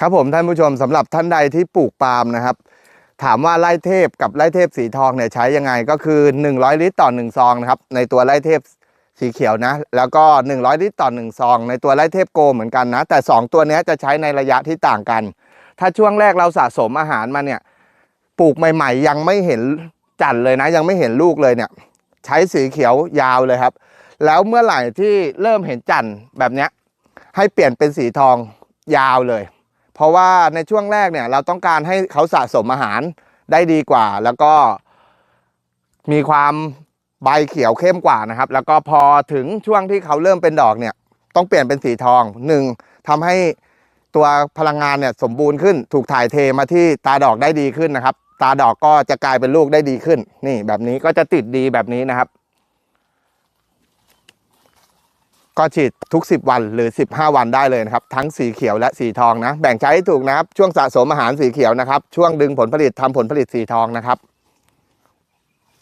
ครับผมท่านผู้ชมสำหรับท่านใดที่ปลูกปาล์มนะครับ ถามว่าไร่เทพกับไร่เทพสีทองเนี่ยใช้ยังไงก็คือ 100 ลิตรต่อ 1 ซองนะครับในตัวไร่เทพสีเขียวนะ แล้วก็ 100 ลิตรต่อ 1 ซอง ในตัวไร่เทพโกเหมือนกันนะ แต่ 2 ตัวนี้จะใช้ในระยะที่ต่างกัน ถ้าช่วงแรกเราสะสมอาหารมาเนี่ยปลูกใหม่ ๆ ยังไม่เห็นจันทร์เลยนะ ยังไม่เห็นลูกเลยเนี่ย ใช้สีเขียวยาวเลยครับ แล้วเมื่อไหร่ที่เริ่มเห็นจันทร์แบบนี้ให้เปลี่ยนเป็นสีทองยาวเลย เพราะว่าในช่วงแรกเนี่ยเราต้องการให้เขาสะสมอาหารได้ดีกว่า แล้วก็มีความใบเขียวเข้มกว่านะครับ แล้วก็พอถึงช่วงที่เขาเริ่มเป็นดอกเนี่ย ต้องเปลี่ยนเป็นสีทองหนึ่งทำให้ตัวพลังงานเนี่ยสมบูรณ์ขึ้น ถูกถ่ายเทมาที่ตาดอกได้ดีขึ้นนะครับ ตาดอกก็จะกลายเป็นลูกได้ดีขึ้น นี่แบบนี้ก็จะติดดีแบบนี้นะครับ ก็ฉีดทุก 10 วันหรือ 15 วันได้เลยนะครับ ทั้งสีเขียวและสีทองนะ แบ่งใช้ให้ถูกนะครับ ช่วงสะสมอาหารสีเขียวนะครับ ช่วงดึงผลผลิตทำผลผลิตสีทองนะครับ